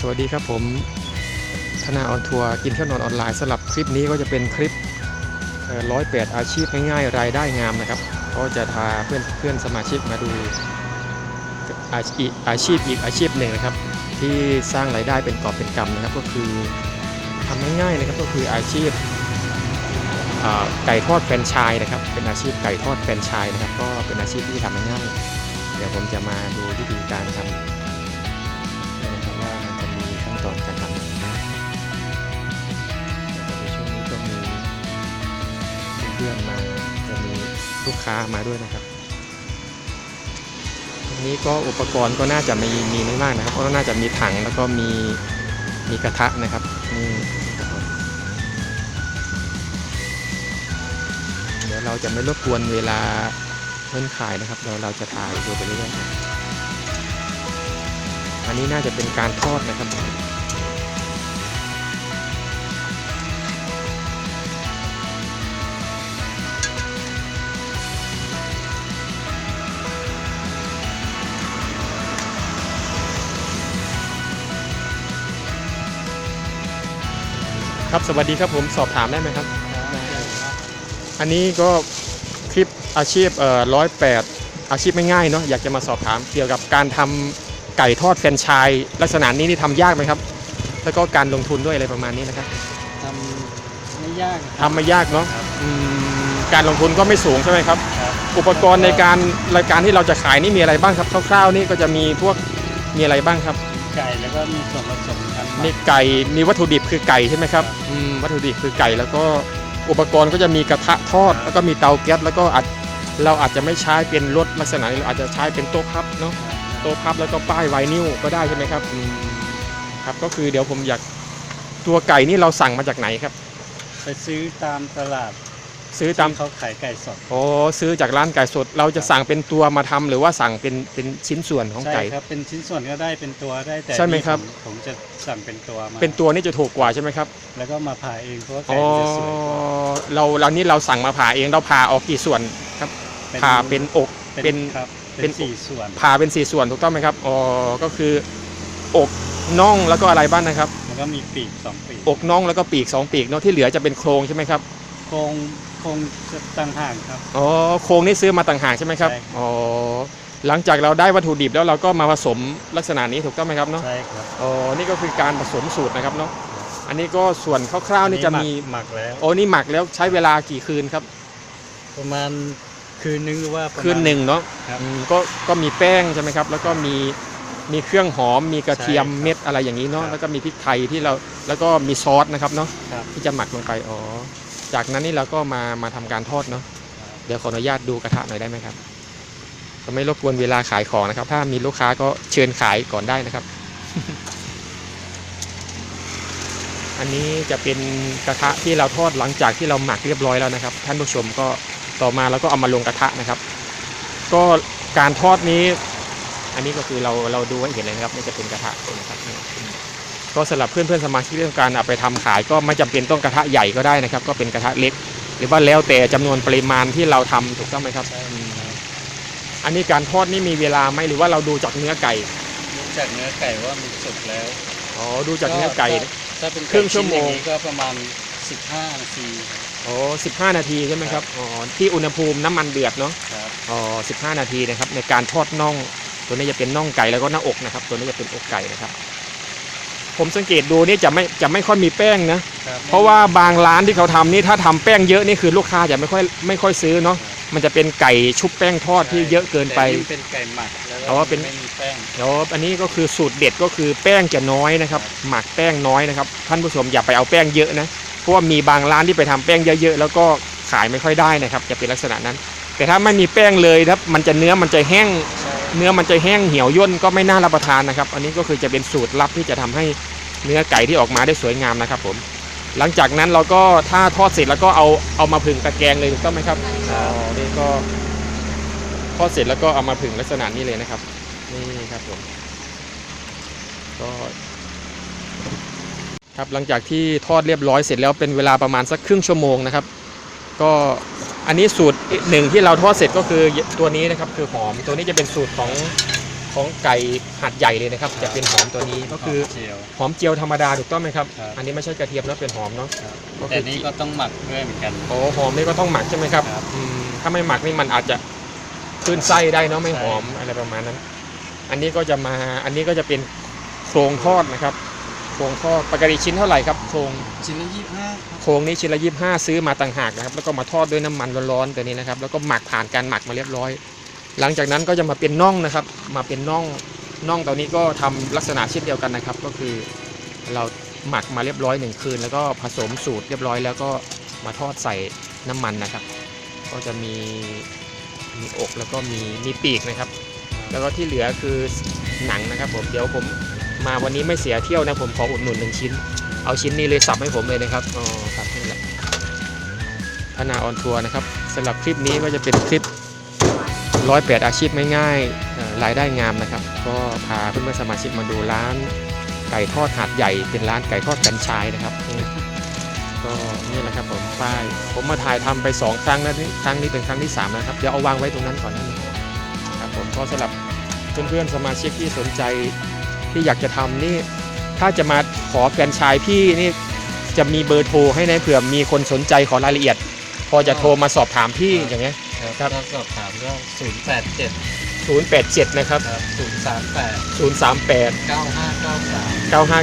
สวัสดีครับผมธนาออนทัวร์กินเที่ยวนอนออนไลน์สำหรับคลิปนี้ก็จะเป็นคลิปร้อยแปดอาชีพง่ายๆรายได้งามนะครับ ก็จะพาเพื่อนเพื่อนสมาชิกมาดูอาชีพอาชีพอีกอาชีพหนึ่งนะครับ ที่สร้างรายได้เป็นกอบเป็นกำนะครับ ก็คือทำง่ายๆนะครับก็คืออาชีพไก่ทอดแฟรนไชส์นะครับ เป็นอาชีพไก่ทอดแฟรนไชส์นะครับ ก็เป็นอาชีพที่ทำง่ายเดี๋ยวผมจะมาดูวิธีการทำ มีขั้นตอนการทำอย่างไรในช่วงนี้ก็มีเพื่อนมาจะมีลูกค้ามาด้วยนะครับตรงนี้ก็อุปกรณ์ก็น่าจะมีมีไม่มากนะครับเพราะว่าน่าจะมีถังแล้วก็มีมีกระทะนะครับนี่เดี๋ยวเราจะไม่รบกวนเวลาเพื่อนขายนะครับ เราเราจะถ่ายดูไปเรื่อยๆอันนี้น่าจะเป็นการทอดนะครับ ครับ สวัสดีครับผมสอบถามได้ไหมครับ อันนี้ก็คลิปอาชีพเอ่อร้อยแปดอาชีพไม่ง่ายเนาะอยากจะมาสอบถามเกี่ยวกับการทำไก่ทอดแฟรนไชส์ลักษณะนี้นี่ทำยากไหมครับ แล้วก็การลงทุนด้วยอะไรประมาณนี้นะครับทำไม่ยากทำไม่ยากเนาะครับอืมการลงทุนก็ไม่สูงใช่ไหมครับครับ อุปกรณ์ในการรายการที่เราจะขายนี่มีอะไรบ้างครับคร่าวๆนี่ก็จะมีพวกมีอะไรบ้างครับ ไก่แล้วก็มีส่วนผสมกันหมีไก่มีวัตถุดิบคือไก่ใช่ไหมครับอืมวัตถุดิบคือไก่แล้วก็อุปกรณ์ก็จะมีกระทะทอด แล้วก็มีเตาแก๊สแล้วก็อาจเราอาจจะไม่ใช้เป็นรถลักษณะนี้เราอาจจะใช้เป็นโต๊ะพับเนาะโต๊ะพับแล้วก็ป้ายไวนิลก็ได้ใช่ไหมครับอืมครับก็คือเดี๋ยวผมอยากตัวไก่นี่เราสั่งมาจากไหนครับ ไปซื้อตามตลาด ซื้อตามที่เขาขายไก่สดโอ้ซื้อจากร้านไก่สด เราจะสั่งเป็นตัวมาทำหรือว่าสั่งเป็นเป็นชิ้นส่วนของใช่ไก่ครับ เป็นชิ้นส่วนก็ได้เป็นตัวได้แต่ใช่ไหมครับ นี่ผผมจะสั่งเป็นตัวมาเป็นตัวนี่จะถูกกว่าใช่ไหมครับแล้วก็มาผ่าเองเพราะว่าอ๋ไก่อมันจะสวยกว่าเราเรานี่เราสั่งมาผ่าเองเราผ่าออกกี่ส่วนครับผ่าเป็นอก เป็เป็นนครับเป็เป็น นสี่ส่วนผ่าเป็นสี่ส่วนถูกต้องไหมครับอ๋อก็คือ อกน่องแล้วก็อะไรบ้างนะครับ แล้วก็มีปีกสองปีกอกน่องแล้วก็ปีกสองปีกเนาะที่เหลือจะเป็นโครงใช่ไหมครับ โครงโค รงจะต่างหากครับ อ๋อโครงนี่ซื้อมาต่างหากใช่ไหมครับ ใช่ครับ อ๋อ หลังจากเราได้วัตถุดิบแล้วเราก็มาผสมลักษณะนี้ถูกต้องไหมครับเนาะ ใช่ครับอ๋อ นี่ก็คือการผสมสูตรนะครับเนาะ อันนี้ก็ส่วนคร่าวๆนี่จะมี หมักแล้วโอ้นี่หมักแล้วใช้เวลากี่คืนครับ ประมาณคืนนึงหรือว่าประมาณ คืนหนึ่งเนาะครับอืมก็ก็มีแป้งใช่ไหมครับ แล้วก็มีมีเครื่องหอม มีกระเทียมใช่ครับเม็ดอะไรอย่างนี้เนาะ ครับแล้วก็มีพริกไทยที่เรา แล้วก็มีซอสนะครับเนาะ ครับ ที่จะหมักลงไป อ๋อ จากนั้นนี่เราก็มามาทำการทอดเนาะเดี๋ยวขออนุญาตดูกระทะหน่อยได้ไหมครับจะไม่รบกวนเวลาขายของนะครับ ถ้ามีลูกค้าก็เชิญขายก่อนได้นะครับ อันนี้จะเป็นกระทะที่เราทอดหลังจากที่เราหมักเรียบร้อยแล้วนะครับ ท่านผู้ชมก็ต่อมาเราก็เอามาลงกระทะนะครับ ก็การทอดนี้ อันนี้ก็คือเราเราดูให้เห็นเลยนะครับนี่จะเป็นกระทะนะครับเนี่ย ก็สำหรับเพื่อนเพื่อนๆสมาชิกเรื่องการเอาไปทำขาย ก็ไม่จำเป็นต้องกระทะใหญ่ก็ได้นะครับ ก็เป็นกระทะเล็ก หรือว่าแล้วแต่จำนวนปริมาณที่เราทำถูกต้องไหมครับใช่อืมครับอันนี้การทอดนี่มีเวลาไหมหรือว่าเราดูจากเนื้อไก่ดูจากเนื้อไก่ว่ามันสุกแล้วอ๋อดูจากเนื้อไก่ถ้าเป็นครึ่งชั่วโมงไก่ชิ้นอย่างนี้ก็ประมาณ 15 นาทีอ๋อ15 นาทีใช่ไหมครับอ๋อที่อุณหภูมิน้ำมันเดือดเนาะครับอ๋อ15 นาทีนะครับในการทอดน่อง ตัวนี้จะเป็นน่องไก่แล้วก็หน้าอกนะครับ ตัวนี้จะเป็นอกไก่นะครับ ผมสังเกตดูนี่จะไม่จะไม่ค่อยมีแป้งนะ ครับเพราะว่าบางร้านที่เขาทำนี่ถ้าทำแป้งเยอะนี่คือลูกค้าจะไม่ค่อยไม่ค่อยซื้อเนาะมันจะเป็นไก่ชุบแป้งทอดที่เยอะเกินไป แต่เป็นไก่หมักแล้วอ๋อเป็น ไม่มีแป้ง เดี๋ยวอันนี้ก็คือสูตรเด็ดก็คือแป้งจะน้อยนะครับ หมักแป้งน้อยนะครับ ท่านผู้ชมอย่าไปเอาแป้งเยอะนะเพราะว่ามีบางร้านที่ไปทำแป้งเยอะๆแล้วก็ขายไม่ค่อยได้นะครับ จะเป็นลักษณะนั้น แต่ถ้าไม่มีแป้งเลยครับมันจะเนื้อมันจะแห้งใช่ เนื้อมันจะแห้งเหี่ยวย่นก็ไม่น่ารับประทานนะครับ อันนี้ก็คือจะเป็นสูตรลับที่จะทำให้เนื้อไก่ที่ออกมาได้สวยงามนะครับผม หลังจากนั้นเราก็ถ้าทอดเสร็จแล้วก็เอาเอามาผึ่งตะแกรงเลยถูกต้องไหมครับอ๋อนี่ก็ทอดเสร็จแล้วก็เอามาผึ่งลักษณะนี้เลยนะครับ นี่ครับผมก็ครับหลังจากที่ทอดเรียบร้อยเสร็จแล้วเป็นเวลาประมาณสักครึ่งชั่วโมงนะครับ ก็ อันนี้สูตรหนึ่งที่เราทอดเสร็จก็คือตัวนี้นะครับคือหอมตัวนี้จะเป็นสูตรของขของไก่หัดใหญ่เลยนะครับ จะเป็นหอมตัวนี้ก็คือเจียวหอมเจียวธรรมดาถูกต้องไหมครับครับ อันนี้ไม่ใช่กระเทียมนะเป็นหอมเนาะครับก็คือแต่นี้ก็ต้องหมักด้วยเหมือนกันโอ้หอมนี่ก็ต้องหมักใช่ไหมครับครับอืมถ้าไม่หมักนี่มันอาจจะขึ้นไส้ได้เนาะไม่ใช่หอมอะไรประมาณนั้น อันนี้ก็จะมาอันนี้ก็จะเป็นโครงทอดนะครับ โครงทอดปกติชิ้นเท่าไหร่ครับโครงชิ้นละยี่ห้าโครงนี้ชิ้นละยี่ห้าซื้อมาต่างหากนะครับ แล้วก็มาทอดด้วยน้ำมันร้อนๆตัวนี้นะครับ แล้วก็หมักผ่านการหมักมาเรียบร้อย หลังจากนั้นก็จะมาเป็นน่องนะครับ มาเป็นน่องน่องตัวนี้ก็ทำลักษณะเช่นเดียวกันนะครับ ก็คือเราหมักมาเรียบร้อยหนึ่งคืน แล้วก็ผสมสูตรเรียบร้อยแล้วก็มาทอดใส่น้ำมันนะครับ ก็จะมีมีอกแล้วก็มีมีปีกนะครับ แล้วก็ที่เหลือคือหนังนะครับผมเดี๋ยวผม มาวันนี้ไม่เสียเที่ยวนะผมขออุดหนุนหนึ่งชิ้น เอาชิ้นนี้เลยสับให้ผมเลยนะครับอ๋อครับนี่แหละพนาออนทัวร์นะครับสำหรับคลิปนี้ก็จะเป็นคลิปร้อยแปดอาชีพง่ายๆรายได้งามนะครับ ก็พาเพื่อนๆสมาชิกมาดูร้านไก่ทอดหาดใหญ่เป็นร้านไก่ทอดกันชายนะครับก็นี่แหละครับผมป้ายผมมาถ่ายทำไปสองครั้งแล้วนี่ครั้งนี้เป็นครั้งที่สามนะครับเดี๋ยวเอาวางไว้ตรงนั้นก่อนนะครับผมก็สำหรับเพื่อนๆสมาชิกที่สนใจ ที่อยากจะทำนี่ถ้าจะมาขอแฟรนไชายพี่นี่จะมีเบอร์โทรให้นะเผื่อมีคนสนใจขอรายละเอียด พอจะโทรมาสอบถามพี่อย่างเงี้ยครับครับถ้าสอบถามก็ศูนย์แปดเจ็ด087 นะครับครับศูนย์สามแปด038เก้าห้า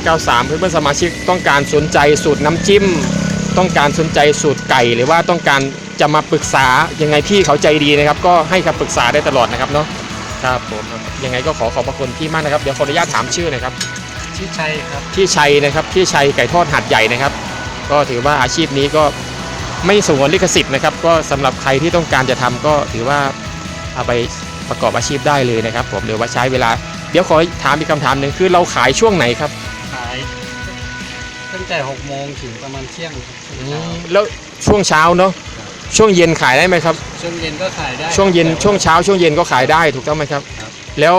เก้าสาม9593 เพื่อนๆสมาชิกต้องการสนใจสูตรน้ำจิ้ม ต้องการสนใจสูตรไก่ หรือว่าต้องการจะมาปรึกษายังไงพี่เขาใจดีนะครับ ก็ให้คำปรึกษาได้ตลอดนะครับเนาะ ครับผมยังไงก็ขอขอบพระคุณพี่มากนะครับ เดี๋ยวขออนุญาตถามชื่อหนะครับชื่อชัยครับ พี่ชัยนะครับพี่ชัยไก่ทอดหัดใหญ่นะครับ ก็ถือว่าอาชีพนี้ก็ไม่สงวนลิขสิทธิ์นะครับ ก็สำหรับใครที่ต้องการจะทำก็ถือว่าเอาไปประกอบอาชีพได้เลยนะครับ ผมหรือว่าใช้เวลา เดี๋ยวขอถามอีกคำถามหนึ่งคือเราขายช่วงไหนครับขาย ตั้งแต่หกโมงถึงประมาณเที่ยงครับช่วงเช้าแล้วช่วงเช้าเนาะ ช่วงเย็นขายได้ไหมครับ ช่วงเย็นก็ขายได้ช่วงเย็นแต่า ช่วงเช้า ช่วงเย็นก็ขายได้ถูกต้องไหมครับ ครับ แล้ว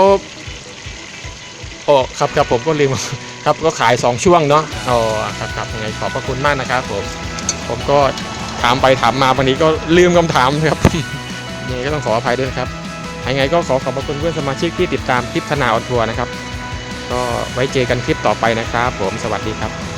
โอ้ครับครับผมก็ลืม ครับก็ขายสองช่วงเนาะอ๋อครับครับยังไงขอบพระคุณมากนะครับผมผมก็ถามไปถามมาวันนี้ก็ลืมคำถามนะครับ ยังไงก็ต้องขออภัยด้วยนะครับยังไงก็ขอขอบพระคุณเพื่อนสมาชิกที่ติดตามคลิปธนาออนทัวร์นะครับ ก็ไว้เจอกันคลิปต่อไปนะครับ ผมสวัสดีครับ